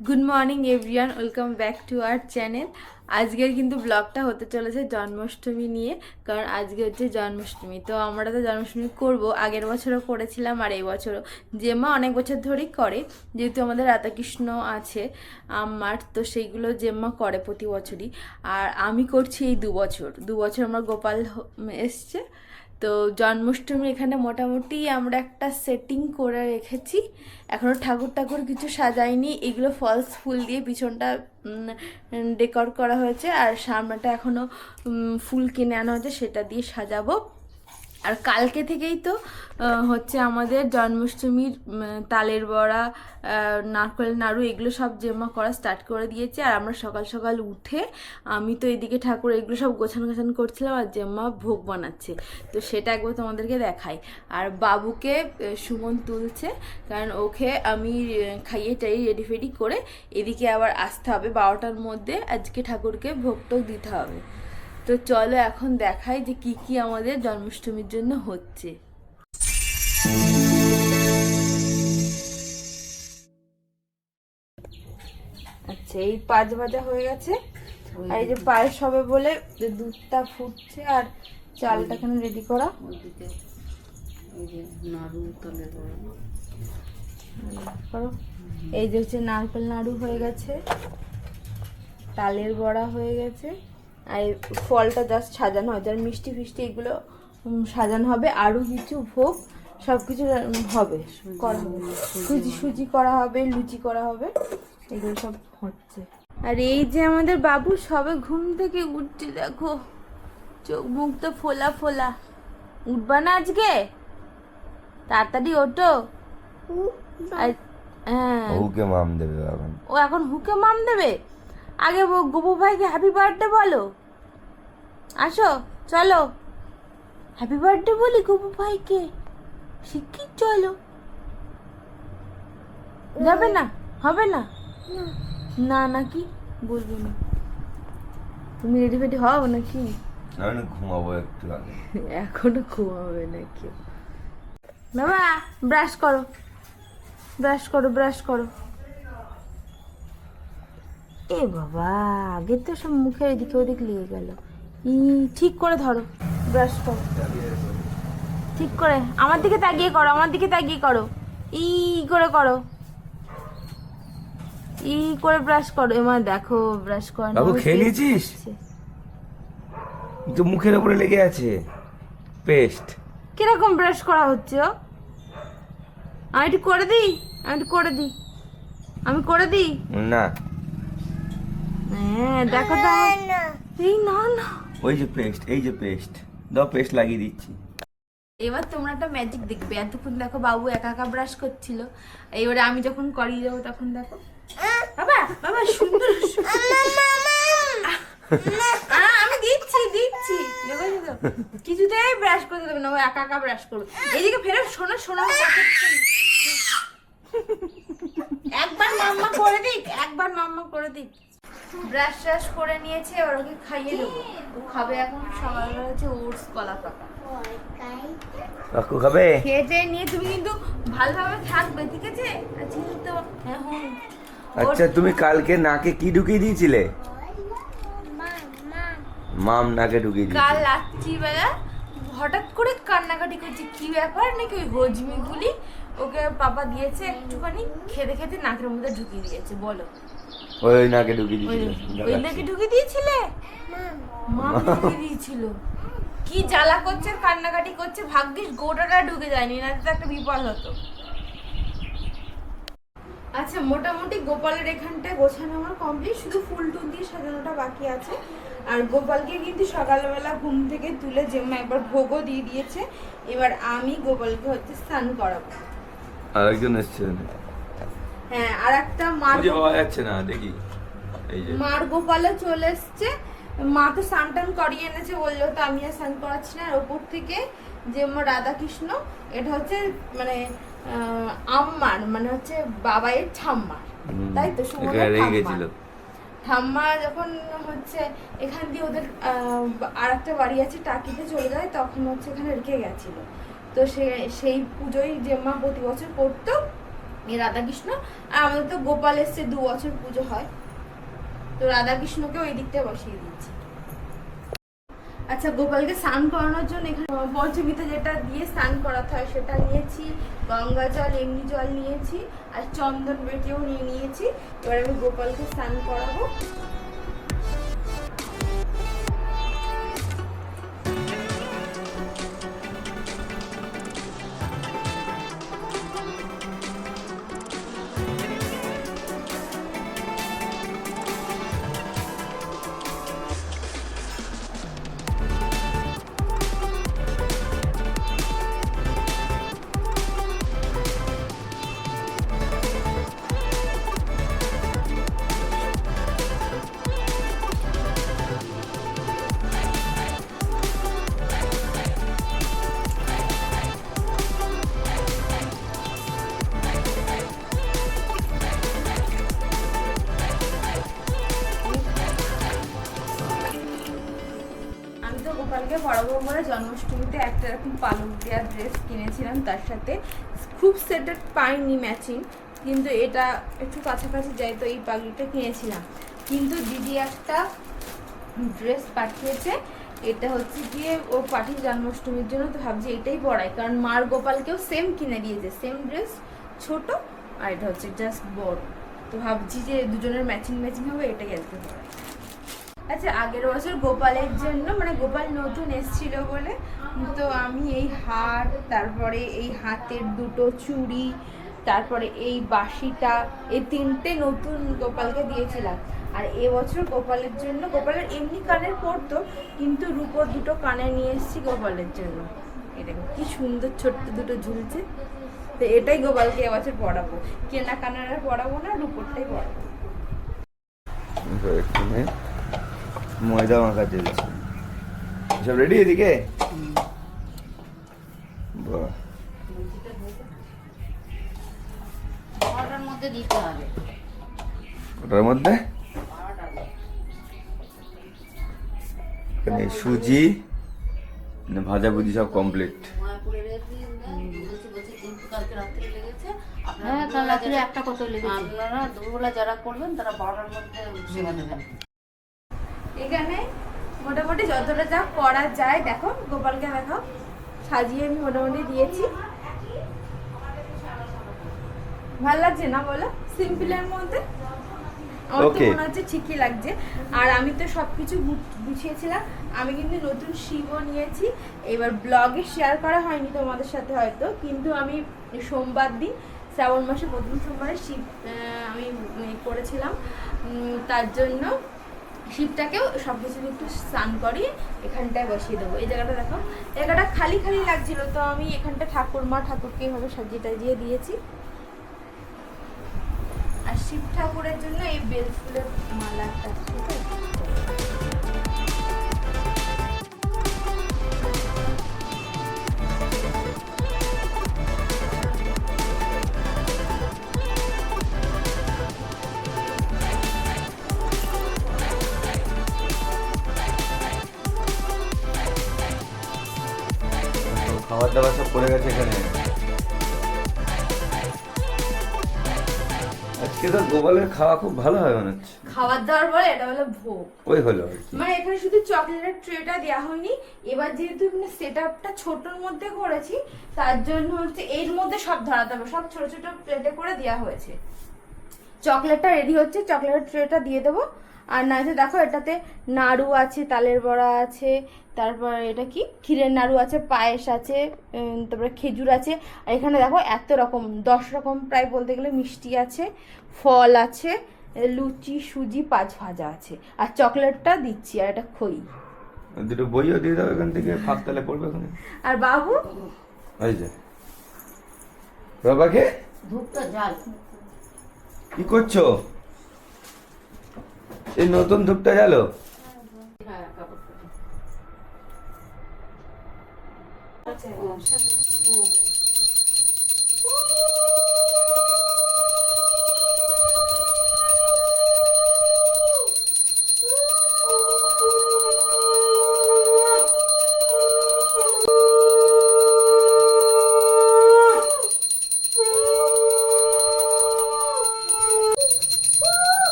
Good morning everyone welcome back to our channel আজকের কিন্তু ব্লগটা হতে চলেছে জন্মাষ্টমী নিয়ে, কারণ আজকে হচ্ছে জন্মাষ্টমী। তো আমরা তো জন্মাষ্টমী করব। আগের বছরও করেছিলাম আর এই বছরও। জেমা অনেক বছর ধরেই করে, যেহেতু আমাদের রাধাকৃষ্ণ আছে আমার তো সেইগুলো জেম্মা করে প্রতি বছরই। আর আমি করছি এই দু বছর। দু বছর আমার গোপাল এসছে। তো জন্মাষ্টমী এখানে মোটামুটি আমরা একটা সেটিং করে রেখেছি। এখনও ঠাকুর ঠাকুর কিছু সাজাইনি। এগুলো ফলস ফুল দিয়ে পিছনটা ডেকর করা হয়েছে। আর সামনেটা এখনও উম, ফুল কিনে আনা হয়েছে সেটা দিয়ে সাজাবো। আর কালকে থেকেই তো হচ্ছে আমাদের জন্মাষ্টমীর তালের বড়া নারকেল, নাড়ু এগুলো সব জেমা করা স্টার্ট করে দিয়েছে। আর আমরা সকাল সকাল উঠে, আমি তো এদিকে ঠাকুর এগুলো সব গোছান গোছান করছিলাম আর জেম্মা ভোগ বানাচ্ছে। তো সেটা একবার তোমাদেরকে দেখাই। আর বাবুকে সুমন তুলছে, কারণ ওকে আমি খাইয়ে টাইয়ে রেডি ফেডি করে এদিকে আবার আসতে হবে বারোটার মধ্যে। আজকে ঠাকুরকে ভোগ টোগ দিতে হবে। তো চলো এখন দেখাই যে কি কি আমাদের জন্মাষ্টমীর জন্য হচ্ছে। আচ্ছা এই পাঁচ ভাজা হয়ে গেছে। আর এই যে পায়েস হবে বলে যে দুধটা ফুটছে আর চালটা কেন রেডি করা। এই যে হচ্ছে নারকেল নাড়ু হয়ে গেছে তালের বড়া হয়ে গেছে। আর এই ফলটা জাস্ট সাজানো হয়েছে আর মিষ্টি ফিষ্টি এগুলো সাজানো হবে। আরও কিছু ভোগ সব কিছু হবে। করা হবে। সুজি সুজি করা হবে লুচি করা হবে। এগুলো সব হচ্ছে। আর এই যে আমাদের বাবু সবে ঘুম থেকে উঠছে দেখো। চোখ মুখ তো ফোলা ফোলা। উঠবা না আজকে? তাড়াতাড়ি ওঠো। আর হ্যাঁ। মাম দেবে এখন। ও এখন হুকে মাম দেবে? আগে গোপু ভাইকে হ্যাপি বার্থডে বলো। আসো চলো। হ্যাপি বার্থডে বলি গোপু ভাইকে। শিগগির চলো। যাবে না হবে না। না নাকি বলব না। তুমি রেডি ফেডি হও নাকি? আমি ঘুমাবো একটু আগে। এখনও ঘুমাবে নাকি? বাবা ব্রাশ করো। ব্রাশ করো ব্রাশ করো। এ বাবা আগে তো সব মুখে এদিকে ওদিক লেগে গেল। ই ঠিক করে ধরো। ব্রাশ করো। ঠিক করে। আমার দিকে তাকিয়ে করো আমার দিকে তাকিয়ে করো। ই করে করো। ই করে ব্রাশ করো। এমা দেখো ব্রাশ করো না, বাবু, খেয়ে নিয়েছিস? তো মুখের উপরে লেগে আছে। পেস্ট। কীরকম ব্রাশ করা হচ্ছে ও? আমি একটু করে দিই? আমি একটু করে দিই। আমি করে দিই? না। হ্যাঁ দেখো তো। এই না না। ওই যে পেস্ট এই যে পেস্ট দাও পেস্ট লাগিয়ে দিচ্ছি। এবার তোমরা একটা ম্যাজিক দেখবে। এতক্ষণ দেখো বাবু একা একা ব্রাশ করছিল। এবারে আমি যখন করিয়ে যাব তখন দেখো। বাবা বাবা সুন্দর আমি দিচ্ছি দিচ্ছি। কিছুতেই ব্রাশ করতে দেবে না। ও একা একা ব্রাশ করবে। এদিকে ফেরো শোনো শোনো। একবার মাম্মা করে দিক একবার মাম্মা করে দিক। ব্রাশ ট্রাশ করে নিয়েছে এবার ওকে খাইয়ে দেবো। ও খাবে এখন সকালবেলা হচ্ছে ওটস কলা পাতা। কাকু খাবে? খেয়ে নিয়ে তুমি কিন্তু ভালোভাবে থাকবে ঠিক আছে? আজকে তো আচ্ছা তুমি কালকে নাকে কি ঢুকিয়ে দিয়েছিলে? মাম নাকে ঢুকিয়ে কাল রাত্রিবেলা হঠাৎ করে কান্নাকাটি করছে কি ব্যাপার নাকি ওই হজমিগুলি? ওকে পাপা দিয়েছে একটুখানি খেতে খেতে নাকের মধ্যে ঢুকিয়ে দিয়েছে বলো। ওই নাকে ঢুকিয়ে দিয়েছিলে ওই নাকি ঢুকিয়ে দিয়েছিলে? মা ঢুকিয়ে দিয়েছিল। কি জ্বালা করছে আর কান্নাকাটি করছে? ভাগ্যিস গোটাটা ঢুকে যায়নি না তো একটা বিপদ হতো। আচ্ছা মোটামুটি গোপালের এখানটায় গোছানো আমার কমপ্লিট শুধু ফুল টুল দিয়ে সাজানোটা বাকি আছে। আর গোপালকে কিন্তু সকালবেলা ঘুম থেকে তুলে জেম্মা একবার ভোগও দিয়ে দিয়েছে এবার আমি গোপালকে হচ্ছে স্নান করাবো। আরেকজন এসছে হ্যাঁ আর একটা মার পাওয়া যাচ্ছে না দেখি। মার গোপালও চলে এসছে। মা তো স্নান টান করিয়ে এনেছে বলল তো আমি আর স্নান করাচ্ছি না। আর ওপর থেকে যে আমার রাধাকৃষ্ণ এটা হচ্ছে মানে আম্মার মানে হচ্ছে বাবাইয়ের ঠাম্মার। তাই তো। গেছিল। ঠাম্মা যখন হচ্ছে এখান দিয়ে ওদের আর একটা বাড়ি আছে টাকিতে চলে যায় তখন হচ্ছে এখানে রেখে গেছিল। তো সে সেই পুজোই যে মা প্রতি বছর করতো রাধাকৃষ্ণ, আর আমাদের তো গোপাল এসছে, দু বছর পুজো হয়। তো রাধাকৃষ্ণকে ওই দিকটা বসিয়ে দিচ্ছি আচ্ছা গোপালকে স্নান করানোর জন্য এখানে পঞ্চমীতে যেটা দিয়ে স্নান করাতে হয়, সেটা নিয়েছি। গঙ্গা জল, এমনি জল নিয়েছি, আর চন্দন বেটেও নিয়ে নিয়েছি। এবার আমি গোপালকে স্নান করাবো। পরাবো বলে জন্মাষ্টমীতে একটা এরকম পালক দেওয়া ড্রেস কিনেছিলাম, তার সাথে খুব সেটেড পাইনি ম্যাচিং কিন্তু এটা একটু কাছাকাছি যাই তো এই পাগড়িটা কিনেছিলাম। কিন্তু দিদি একটা ড্রেস পাঠিয়েছে, এটা হচ্ছে গিয়ে ও পাঠিয়ে জন্মাষ্টমীর জন্য, তো ভাবছি এটাই পরাই, কারণ মার গোপালকেও সেম কিনে দিয়েছে সেম ড্রেস ছোট আর এটা হচ্ছে জাস্ট বড়। তো ভাবছি যে দুজনের ম্যাচিং ম্যাচিং হবে, এটাই আজকে আচ্ছা আগের বছর গোপালের জন্য মানে গোপাল নতুন এসেছিল বলে, তো আমি এই হার, তারপরে এই হাতের দুটো চুড়ি, তারপরে এই বাঁশিটা, এই তিনটে নতুন গোপালকে দিয়েছিলাম। আর এবছর গোপালের জন্য, গোপালের এমনি কানের পরতো, কিন্তু রূপোর দুটো কানে নিয়ে এসেছি গোপালের জন্য। দেখো, কি সুন্দর ছোট্ট দুটো ঝুলছে। তো এটাই গোপালকে এবছর পড়াবো কেনা কানের পড়াবো না, রূপোরটাই পড়াবো ময়দা মাখা চলছে সব রেডি এদিকে? বাহ। বারোটার মধ্যে দিতে হবে। ওটার মধ্যে? এখানে সুজি মানে ভাজাভুজি সব কমপ্লিট আপনারা হ্যাঁ কাল রাত্রে একটা কত লেগেছে? আপনারা দুপুরবেলা যারা করবেন তারা বারোটার মধ্যে সেবা দেবেন। এখানে মোটামুটি যতটা যা করা যায় দেখো গোপালকে দেখো সাজিয়ে আমি মোটামুটি দিয়েছি। ভালো লাগছে না বলো? সিম্পলের মধ্যে? আমার তো মনে হচ্ছে ঠিকই লাগছে। আর আমি তো সবকিছু গু- গুছিয়েছিলাম। আমি কিন্তু নতুন শিবও নিয়েছি। এবার ব্লগে শেয়ার করা হয়নি তোমাদের সাথে হয়তো কিন্তু আমি সোমবার দিন শ্রাবণ মাসে প্রথম সোমবারে শিব আমি উম, করেছিলাম। তার জন্য শিবটাকেও সব কিছু একটু স্নান করিয়ে এখানটায় বসিয়ে দেবো। এই জায়গাটা দেখো, জায়গাটা খালি খালি লাগছিল, তো আমি এখানটা ঠাকুর মা ঠাকুরকে এভাবে সাজিয়ে টাজিয়ে দিয়েছি। আর শিব ঠাকুরের জন্য এই বেল ফুলের মালাটা ঠিক আছে। দাবার সব পড়ে গেছে এখানে। আজকে তো গোপালের খাওয়া খুব ভালো হয় মনে হচ্ছে। খাবার দাবার পরে এটা হলো ভোগ। ওই হলো মানে এখানে শুধু চকলেটের ট্রেটা দেওয়া হয়নি এবার যেহেতু মানে সেট আপটা ছোটোর মধ্যে করেছি তার জন্য হচ্ছে এর মধ্যে সব ধরাতে হবে সব ছোট ছোট প্লেটে করে দেওয়া হয়েছে। চকলেটটা রেডি হচ্ছে চকলেটের ট্রেটা দিয়ে দেবো। আর না যে দেখো এটাতে নাড়ু আছে তালের বড়া আছে তারপর এটা কি? ক্ষীরের নাড়ু আছে পায়েস আছে তারপরে খেজুর আছে আর এখানে দেখো এত রকম দশ রকম প্রায় বলতে গেলে মিষ্টি আছে ফল আছে লুচি সুজি পাঁচ ভাজা আছে আর চকলেটটা দিচ্ছি আর এটা খই। দুটো বইও দিয়ে দাও এখান থেকে ফাঁক তালে পড়বে ওখানে। আর বাবু? এই যে। বাবাকে? ধূপটা জাল কি করছ? এই নতুন ধূপটা গেল? হ্যাঁ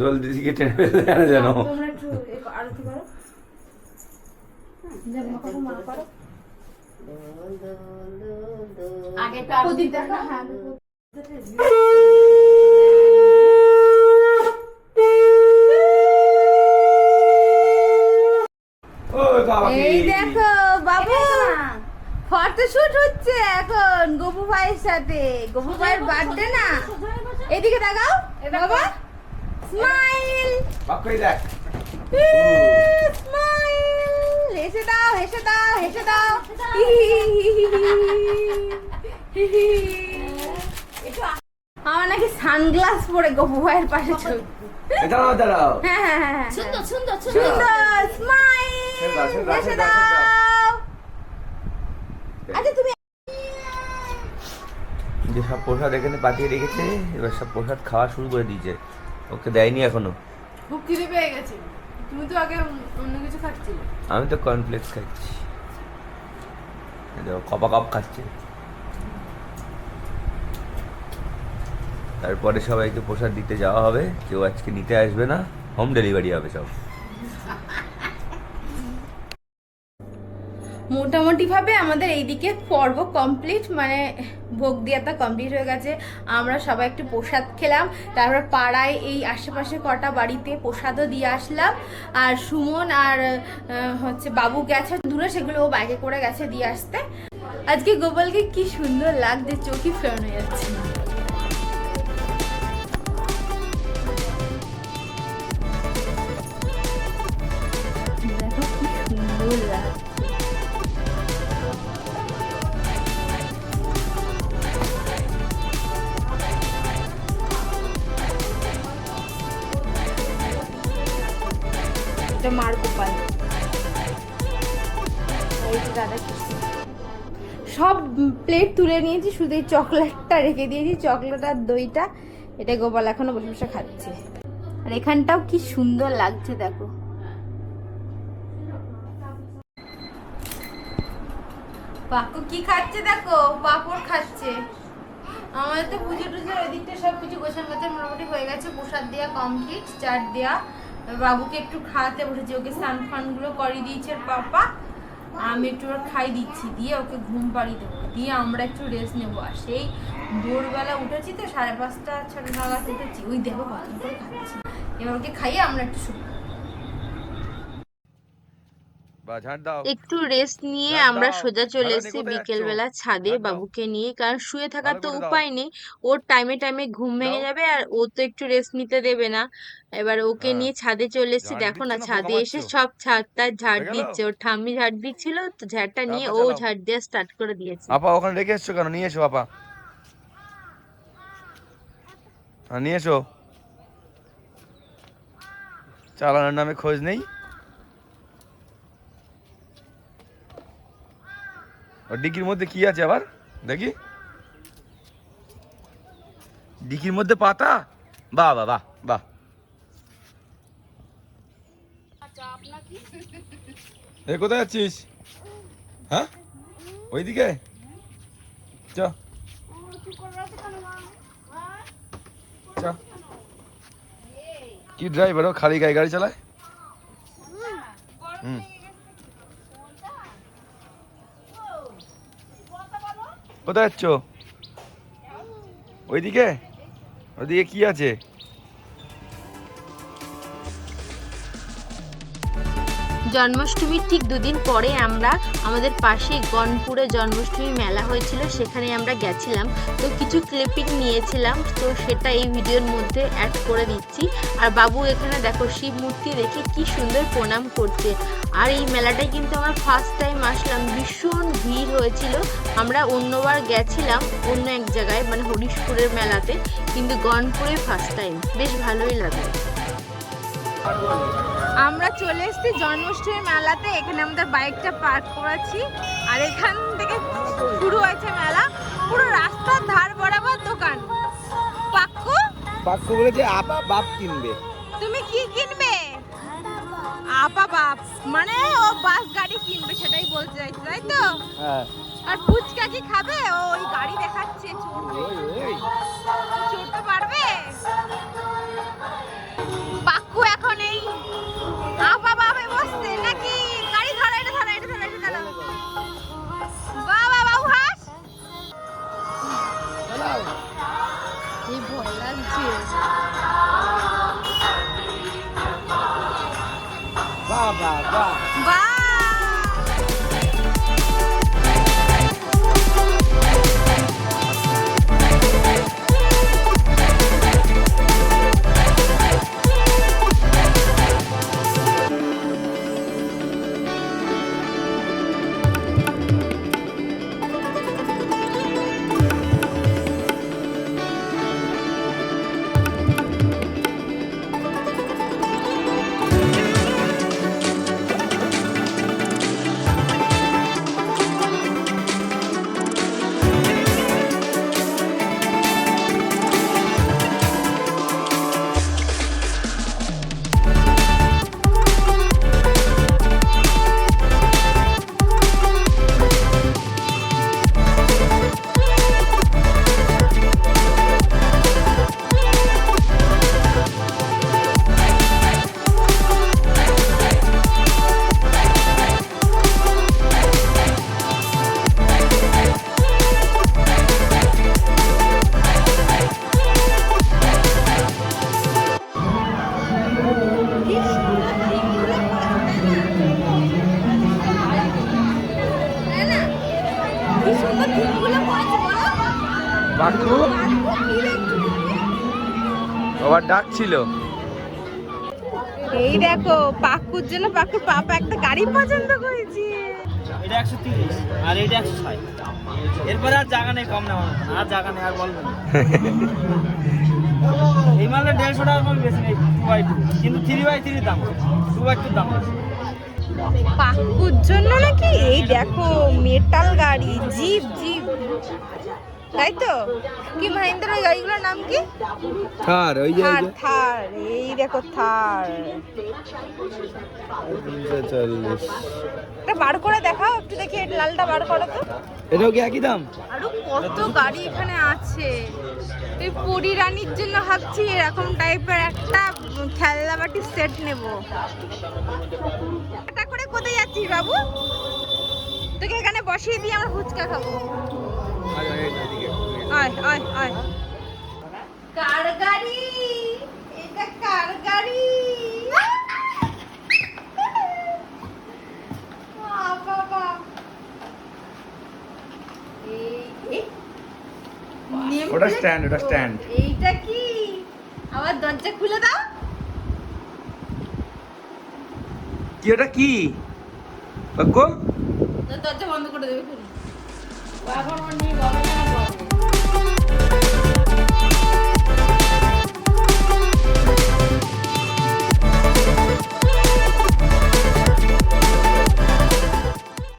দোল দিদিকে টেনে ফেলে দেয় যেন। তোমরা একটু আরতি করো। মা করো, মা আগে তো আরতি প্রদীপ করো দেখো, না। হ্যাঁ, ও বাবা কি? এই দেখো বাবু। ফটোশুট হচ্ছে এখন গপু ভাইয়ের সাথে। গপু ভাইয়ের বার্থডে না। এদিকে দেখাও বাবা। স্মাইল বাপ দেখ। স্মাইল হেসে দাও হেসে দাও হেসে দাও। আমার নাকি সানগ্লাস পরে গপু ভাইয়ের পাশে ছবি। দাঁড়াও দাঁড়াও। হ্যাঁ হ্যাঁ হ্যাঁ হ্যাঁ। সুন্দর সুন্দর সুন্দর স্মাইল হেসে। দাও। আচ্ছা তুমি যে সব প্রসাদ এখানে পাঠিয়ে রেখেছে এবার সব প্রসাদ খাওয়া শুরু করে দিয়েছে। ওকে দেয়নি এখনও। খুব খিদে পেয়ে গেছে। তুমি তো আগে অন্য কিছু খাচ্ছিলে। আমি তো কর্নফ্লেক্স খাচ্ছি। দেখো কপা কাপ খাচ্ছে। তারপরে সবাইকে প্রসাদ দিতে যাওয়া হবে। কেউ আজকে নিতে আসবে না। হোম ডেলিভারি হবে সব। মোটামুটি ভাবে আমাদের এইদিকে পর্ব কমপ্লিট মানে ভোগ দিয়াটা কমপ্লিট হয়ে গেছে। আমরা সবাই একটু প্রসাদ খেলাম, তারপর পাড়ায় এই আশেপাশে কটা বাড়িতে প্রসাদও দিয়ে আসলাম। আর সুমন আর হচ্ছে বাবু গেছে, দূরে সেগুলো ও বাইকে করে গেছে দিয়ে আসতে। আজকে গোপালকে কি সুন্দর লাগছে, চোখই ফেরানো যাচ্ছে সব প্লেট তুলে নিয়েছি, শুধু এই চকলেটটা রেখে দিয়েছি, চকলেট আর দইটা। এটা গোপাল এখনও বসে বসে খাচ্ছে। আর এখানটাও কি সুন্দর লাগছে, দেখো। পাকু কি খাচ্ছে, দেখো? পাপড় খাচ্ছে। আমাদের তো পুজো টুজো ওই দিকটা সব কিছু গোছান মোটামুটি হয়ে গেছে। প্রসাদ দেওয়া কমপ্লিট চাট দেওয়া বাবুকে একটু খাওয়াতে বসেছি। ওকে স্নান ফানগুলো করিয়ে দিয়েছে পাপা। আমি একটু ওর খাই দিচ্ছি, দিয়ে ওকে ঘুম পাড়িয়ে দেবো। দিয়ে আমরা একটু রেস্ট নেব। আর সেই ভোরবেলা উঠেছি তো, সাড়ে পাঁচটা, ছটা নাগাদ উঠেছি। ওই দেখো কত করে খাচ্ছি। এবার ওকে খাইয়ে আমরা একটু দাও একটু রেস্ট নিয়ে আমরা সোজা চলে এসেছি কোথায় বিকেল বেলা ছাদে বাবুকে নিয়ে কারণ শুয়ে থাকার তো উপায় নেই। ওর টাইমে টাইমে ঘুম ভেঙে যাবে আর ও তো একটু রেস্ট নিতে দেবে না। এবার ওকে হ্যাঁ। নিয়ে ছাদে চলে এসেছি। দেখো না ছাদে এসে? সব ছাদটা ঝাড় দিচ্ছে। ওর ঠাম্মি ঝাড় দিচ্ছিল তো ঝাড়টা নিয়ে ও ঝাড় দেওয়া স্টার্ট করে দিয়েছে। আপা ওখানে রেখে এসছো কেন? নিয়ে এসো আপা। হ্যাঁ নিয়ে এসো। চালানোর নামে খোঁজ নেই। ডিকির মধ্যে কি আছে আবার? দেখি। ডিকির মধ্যে পাতা? বাহ বাহ বাহ বাহ। এ কোথায় যাচ্ছিস? হ্যাঁ? ওইদিকে? চ। কি ড্রাইভার ও? খালি গায়ে গাড়ি চালায়? হুম। কোথায় যাচ্ছ? ওইদিকে? ওইদিকে কি আছে? জন্মাষ্টমীর ঠিক দুদিন পরে আমরা আমাদের পাশে গনপুরে জন্মাষ্টমী মেলা হয়েছিল, সেখানে আমরা গেছিলাম। তো কিছু ক্লিপিং নিয়েছিলাম, তো সেটা এই ভিডিওর মধ্যে অ্যাড করে দিচ্ছি। আর বাবু এখানে দেখো শিব মূর্তি দেখে কি সুন্দর প্রণাম করছে। আর এই মেলাটায় কিন্তু আমরা ফার্স্ট টাইম আসলাম, ভীষণ ভিড় হয়েছিল। আমরা অন্যবার গেছিলাম অন্য এক জায়গায় মানে হরিশপুরের মেলাতে, কিন্তু গনপুরে ফার্স্ট টাইম বেশ ভালোই লাগল। আমরা চলে এসেছি জন্মাষ্টমী মেলাতে। এখানে আমাদের বাইকটা পার্ক করেছি আর এখান থেকে শুরু হয়েছে মেলা। পুরো রাস্তার ধার বরাবর দোকান। পাক্কু? পাক্কু বলেছে আপা বাপ কিনবে। তুমি কি কিনবে? আপা বাপ। মানে ও বাস গাড়ি কিনবে সেটাই বলতে চাইছে তাই তো? হ্যাঁ। আর ফুচকা কি খাবে? ও ওই গাড়ি দেখাচ্ছে চড়বে आप বাকু আবার ডাকছিল। এই দেখো পাকুর জন্য পাকুর পাপা একটা গাড়ি পছন্দ করেছে। এটা একশো তিরিশ আর এটা একশো ষাট। এরপরে আর জায়গা নেই কম মতন, আর জায়গা নেই আর বলব না। এই মালে দেড়শো টাকার কম বেশি নেই টু বাই টু কিন্তু থ্রি বাই থ্রির দাম টু বাই টুর দাম। পাকুর জন্য নাকি? এই দেখো মেটাল গাড়ি জিপ জিপ। তাই তো? কি মহেন্দ্র ওই গাড়িগুলোর নাম কি? থার ওই যে থার থার এই দেখো থার। এটা বার করে দেখাও একটু দেখি লালটা বার করো তো। এটাও কি একই দাম? আরও কত গাড়ি এখানে আছে। এই পুরী রানীর জন্য ভাবছি এরকম টাইপের একটা খেলনা বাটি সেট নেব। এটা করে কোথায় যাচ্ছিস বাবু? তোকে এখানে বসিয়ে দিয়ে আমরা ফুচকা খাব। আয় আয় আয়। কার গাড়ি এটা কার গাড়ি বাবা। এই এই name ওটা plate ওটা তো। এইটা কি? আবার দরজা খুলে দাও। কি ওটা কি? দরজা বন্ধ করে দেবে নিয়ে বাবা।